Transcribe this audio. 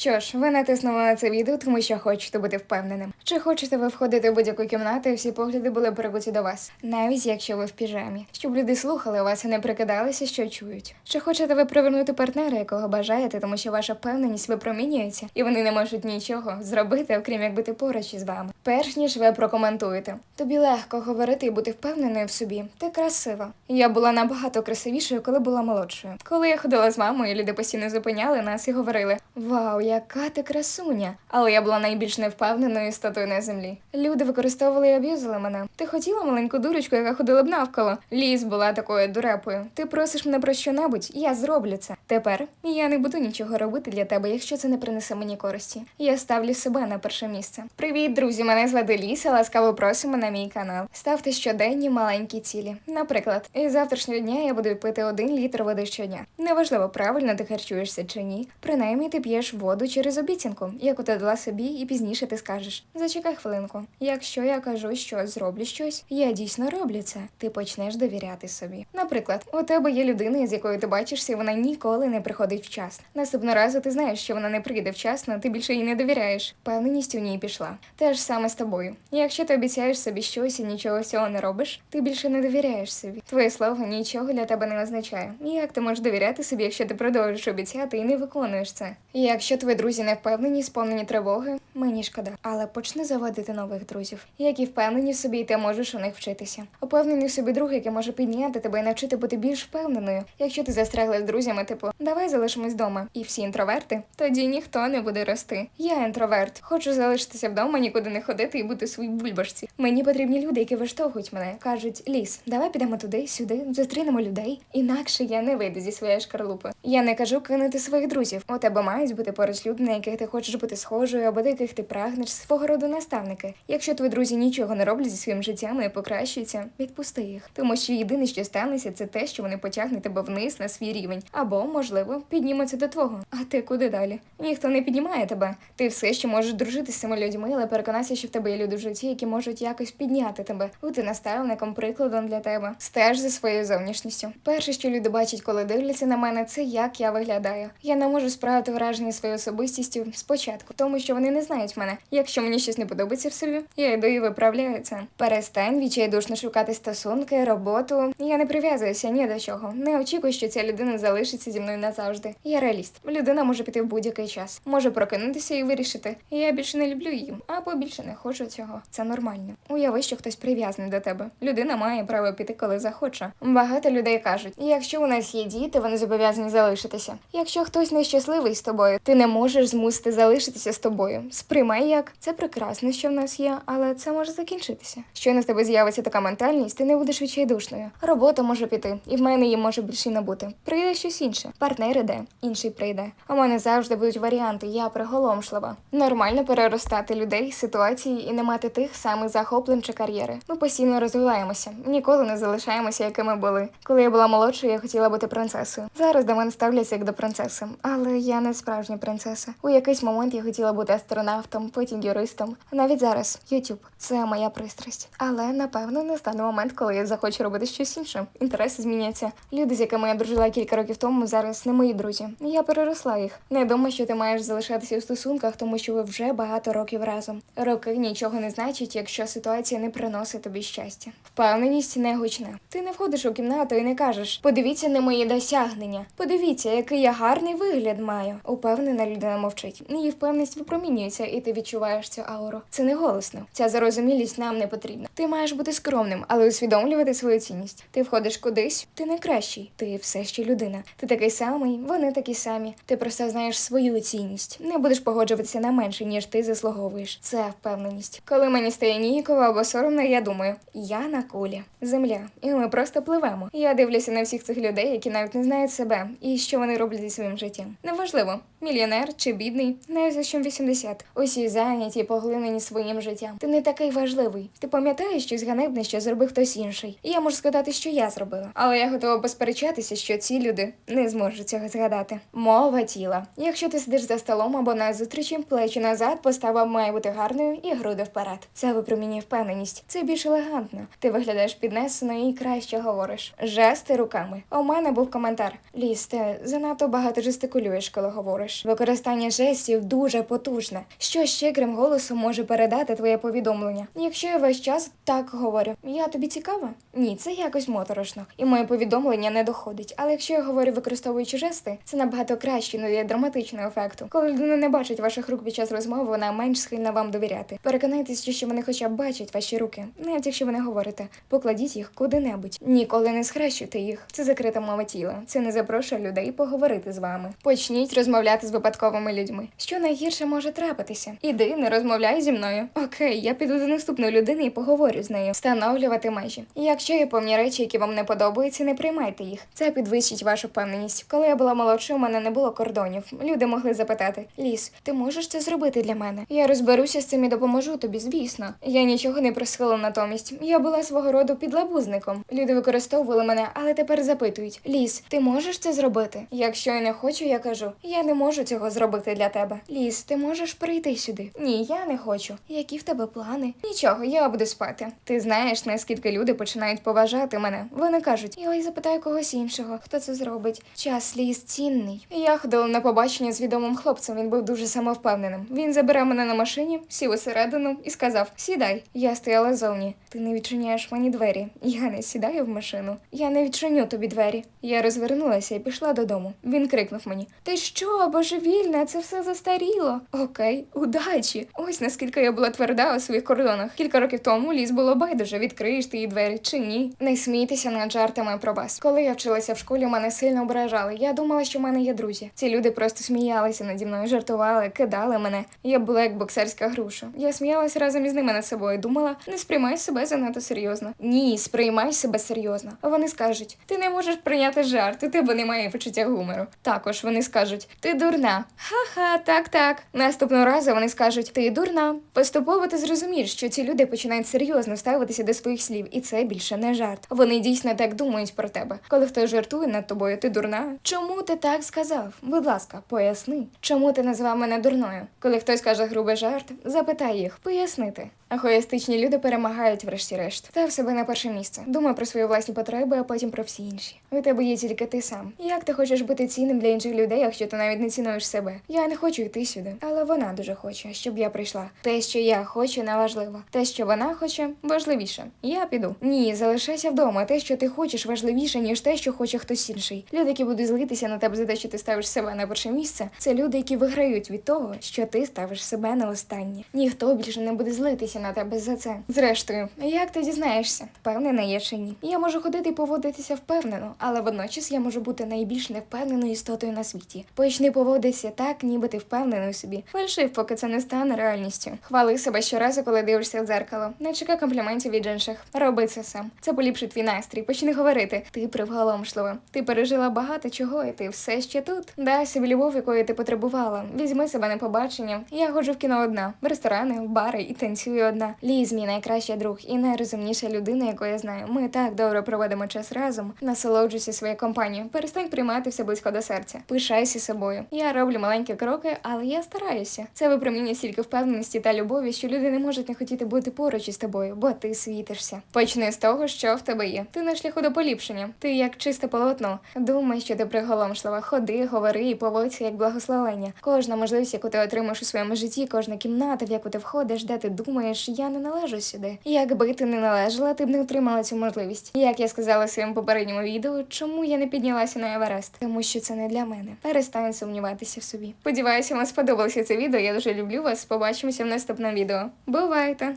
Що ж, ви натиснули на це відео, тому що хочете бути впевненим. Чи хочете ви входити в будь-яку кімнату, і всі погляди були прикуті до вас, навіть якщо ви в піжамі, щоб люди слухали вас і не прикидалися, що чують. Чи хочете ви привернути партнера, якого бажаєте, тому що ваша впевненість випромінюється, і вони не можуть нічого зробити, окрім як бути поруч із вами. Перш ніж ви прокоментуєте, тобі легко говорити і бути впевненою в собі. Ти красива. Я була набагато красивішою, коли була молодшою. Коли я ходила з мамою, люди постійно зупиняли нас і говорили: Вау, яка ти красуня! Але я була найбільш невпевненою істотою на землі. Люди використовували і аб'юзили мене. Ти хотіла маленьку дурочку, яка ходила б навколо. Ліс була такою дурепою. Ти просиш мене про що-небудь, я зроблю це. Тепер я не буду нічого робити для тебе, якщо це не принесе мені користі. Я ставлю себе на перше місце. Привіт, друзі! Мене звати Ліса. Ласкаво просимо на мій канал. Ставте щоденні маленькі цілі. Наприклад, із завтрашнього дня я буду пити один літр води щодня. Неважливо, правильно ти харчуєшся чи ні. Принаймні ти п'єш воду через обіцянку, яку ти дала собі, і пізніше ти скажеш: зачекай хвилинку. Якщо я кажу, що зроблю щось, я дійсно роблю це. Ти почнеш довіряти собі. Наприклад, у тебе є людина, з якою ти бачишся, і вона ніколи не приходить вчасно. Наступного разу ти знаєш, що вона не прийде вчасно, ти більше їй не довіряєш. Впевненість у ній пішла. Те ж саме з тобою. Якщо ти обіцяєш собі щось і нічого цього не робиш, ти більше не довіряєш собі. Твоє слово нічого для тебе не означає. Як ти можеш довіряти собі, якщо ти продовжуєш обіцяти і не виконуєш це? Якщо твої друзі не впевнені, сповнені тривоги, мені шкода. Але почни заводити нових друзів, які впевнені в собі, і ти можеш у них вчитися. Упевнений в собі друг, який може підняти тебе і навчити бути більш впевненою. Якщо ти застрягла з друзями, типу давай залишимось вдома, і всі інтроверти, тоді ніхто не буде рости. Я інтроверт, хочу залишитися вдома, нікуди не ходити і бути в своїй бульбашці. Мені потрібні люди, які виштовхують мене, кажуть: ліс, давай підемо туди, сюди, зустрінемо людей. Інакше я не вийду зі своєї шкарлупи. Я не кажу кинути своїх друзів. У тебе мають бути поруч люди, на яких ти хочеш бути схожою, або до яких ти прагнеш свого роду наставники. Якщо твої друзі нічого не роблять зі своїм життям і покращуються, відпусти їх. Тому що єдине, що станеться, це те, що вони потягнуть тебе вниз на свій рівень, або, можливо, піднімуться до твого. А ти куди далі? Ніхто не піднімає тебе. Ти все ще можеш дружити з цими людьми, але переконайся, що в тебе є люди в житті, які можуть якось підняти тебе, бути наставником, прикладом для тебе. Стеж за своєю зовнішністю. Перше, що люди бачать, коли дивляться на мене, це як я виглядаю. Я не можу справити враження своєю особистістю спочатку, тому що вони не знають мене. Якщо мені щось не подобається в собі, я йду і виправляю це. Перестань відчайдушно шукати стосунки, роботу. Я не прив'язуюся ні до чого. Не очікую, що ця людина залишиться зі мною назавжди. Я реаліст. Людина може піти в будь-який час, може прокинутися і вирішити. Я більше не люблю її, або більше не хочу цього. Це нормально. Уяви, що хтось прив'язаний до тебе. Людина має право піти, коли захоче. Багато людей кажуть: якщо у нас є діти, вони зобов'язані залишитися. Якщо хтось нещасливий з тобою, ти не можеш змусити залишитися з тобою. Сприймай як це прекрасно, що в нас є, але це може закінчитися. Щойно в тебе з'явиться така ментальність, ти не будеш відчайдушною. Робота може піти, і в мене її може більше й не бути. Прийде щось інше. Партнер іде, інший прийде. У мене завжди будуть варіанти. Я приголомшлива. Нормально переростати людей, ситуації і не мати тих самих захоплень чи кар'єри. Ми постійно розвиваємося, ніколи не залишаємося, якими були. Коли я була молодшою, я хотіла бути принцесою. Зараз до мене ставляться як до принцеси, але я не справжня принцеса. У якийсь момент я хотіла бути астронавтом, потім юристом. Навіть зараз YouTube – це моя пристрасть. Але напевно не стане момент, коли я захочу робити щось інше. Інтереси зміняться. Люди, з якими я дружила кілька років тому, зараз не мої друзі. Я переросла їх. Не думаю, що ти маєш залишатися у стосунках, тому що ви вже багато років разом. Роки нічого не значить, якщо ситуація не приносить тобі щастя. Впевненість не гучна. Ти не входиш у кімнату і не кажеш: подивіться на мої досягнення. Подивіться, який я гарний вигляд маю. Упевнена людина мовчить. Її впевненість випромінюється, і ти відчуваєш цю ауру. Це не голосно. Ця зарозумілість нам не потрібна. Ти маєш бути скромним, але усвідомлювати свою цінність. Ти входиш кудись, ти не кращий. Ти все ще людина. Ти такий самий, вони такі самі. Ти просто знаєш свою цінність. Не будеш погоджуватися на менше, ніж ти заслуговуєш. Це впевненість. Коли мені стає ніяково або соромно, я думаю, я на кулі, земля, і ми просто пливемо. Я дивлюся на всіх цих людей, які навіть не знають себе і що вони роблять зі своїм життям. Неважливо, мільйонер чи бідний, навіть за що 80. Усі зайняті, поглинені своїм життям. Ти не такий важливий. Ти пам'ятаєш щось ганебне, що зробив хтось інший. І я можу сказати, що я зробила. Але я готова посперечатися, що ці люди не зможуть цього згадати. Мова тіла. Якщо ти сидиш за столом або на зустрічі, плечі назад, постава має бути гарною і груди вперед. Це випромінює впевненість. Це більш елегантно. Ти виглядаєш піднесено і краще говориш. Жести руками. У мене був коментар: Ліс, ти занадто багато жестикулюєш, коли говориш. Використання жестів дуже потужне. Що ще, крім голосу, може передати твоє повідомлення? Якщо я весь час так говорю, я тобі цікава? Ні, це якось моторошно, і моє повідомлення не доходить. Але якщо я говорю використовуючи жести, це набагато краще, дає драматичного ефекту. Коли людина не бачить ваших рук під час розмови, вона менш схильна вам довіряти. Переконайтеся, що вони хоча б бачать ваші руки, навіть якщо ви не говорите. Покладіть їх куди-небудь. Ніколи не схрещуйте їх. Це закрита мова тіла. Це не запрошує людей поговорити з вами. Почніть розмовляти з випадковими людьми. Що найгірше може трапитися? Іди, не розмовляй зі мною. Окей, я піду до наступної людини і поговорю з нею. Встановлювати межі. Якщо є певні речі, які вам не подобаються, не приймайте їх. Це підвищить вашу впевненість. Коли я була молодшою, у мене не було кордонів. Люди могли запитати: Ліс, ти можеш це зробити для мене? Я розберуся з цим і допоможу тобі, звісно. Я нічого не просила натомість. Я була свого роду підлабузником. Люди використовували мене, але тепер запитують: Ліс, ти можеш це зробити? Якщо я не хочу, я кажу: я не можу цього зробити для тебе. Ліс, ти можеш прийти сюди? Ні, я не хочу. Які в тебе плани? Нічого, я буду спати. Ти знаєш, наскільки люди починають поважати мене. Вони кажуть, я ось запитаю когось іншого, хто це зробить. Час ліс цінний. Я ходила на побачення з відомим хлопцем. Він був дуже самовпевненим. Він забирав мене на машині, сів усередину і сказав: Сідай. Я стояла зовні. Ти не відчиняєш мені двері. Я не сідаю в машину. Я не відчиню тобі двері. Я розвернулася і пішла додому. Він крикнув мені: Ти що, божевільна? Це все застаріло. Окей, удачі. Ось наскільки я була тверда у своїх кордонах. Кілька років тому ліс було байдуже, відкриєш ти її двері чи ні. Не смійтеся над жартами про вас. Коли я вчилася в школі, мене сильно ображали. Я думала, що в мене є друзі. Ці люди просто сміялися наді мною, жартували, кидали мене. Я була як боксерська груша. Я сміялася разом із ними над собою. Думала, не сприймай себе занадто серйозно. Ні, сприймай себе серйозно. Вони скажуть: ти не можеш прийняти жарт, у тебе немає почуття гумору. Також вони скажуть: ти дурна. Ха-ха, так, так. Наступного разу вони скажуть: ти дурна. Поступово ти зрозумієш, що ці люди починають серйозно ставитися до своїх слів, і це більше не жарт. Вони дійсно так думають про тебе. Коли хтось жартує над тобою, ти дурна. Чому ти так сказав? Будь ласка, поясни, чому ти назвав мене дурною? Коли хтось каже грубий жарт, запитай їх, пояснити. Егоїстичні люди перемагають врешті-решт. Став себе на перше місце. Думай про свої власні потреби, а потім про всі інші. У тебе є тільки ти сам. Як ти хочеш бути цінним для інших людей, якщо ти навіть не цінуєш себе? Я не хочу йти сюди, але вона дуже хоче, щоб я прийшла. Те, що я хочу, не важливо. Те, що вона хоче, важливіше. Я піду. Ні, залишайся вдома. Те, що ти хочеш, важливіше, ніж те, що хоче хтось інший. Люди, які будуть злитися на тебе за те, що ти ставиш себе на перше місце, це люди, які виграють від того, що ти ставиш себе на останнє. Ніхто більше не буде злитися на тебе за це. Зрештою, як ти дізнаєшся, впевнена є чи ні? Я можу ходити і поводитися впевнено, але водночас я можу бути найбільш невпевненою істотою на світі. Почни поводитися так, ніби ти впевнений у собі. Фальшив, поки це не стане реальністю. Хвали себе щоразу, коли дивишся в дзеркало. Не чекай компліментів від інших. Роби це сам. Це поліпшить твій настрій. Почни говорити. Ти привголомшлива. Ти пережила багато чого, і ти все ще тут. Дай собі любов, якої ти потребувала. Візьми себе на побачення. Я ходжу в кіно одна, в ресторани, в бари і танцюю одна. Ліз, мій найкращий друг і найрозумніша людина, яку я знаю. Ми так добре проводимо час разом. Насолоджуйся своєю компанією. Перестань приймати все близько до серця. Пишайся собою. Я роблю маленькі кроки, але я стараюся. Це випромінює стільки впевненості та любові, що люди не можуть не хотіти бути поруч із тобою, бо ти світишся. Почни з того, що в тебе є. Ти на шляху до поліпшення. Ти як чисте полотно. Думай, що ти приголомшлива. Ходи, говори і поводься як благословення. Кожна можливість, яку ти отримаєш у своєму житті, кожна кімната, в яку ти входиш, де ти думаєш, я не належу сюди. Якби ти не належала, ти б не отримала цю можливість. Як я сказала в своєму попередньому відео, чому я не піднялася на Еверест? Тому що це не для мене. Перестань сумніватися в собі. Сподіваюся, вам сподобалося це відео. Я дуже люблю вас. Побачимося в наступному відео. Бувайте!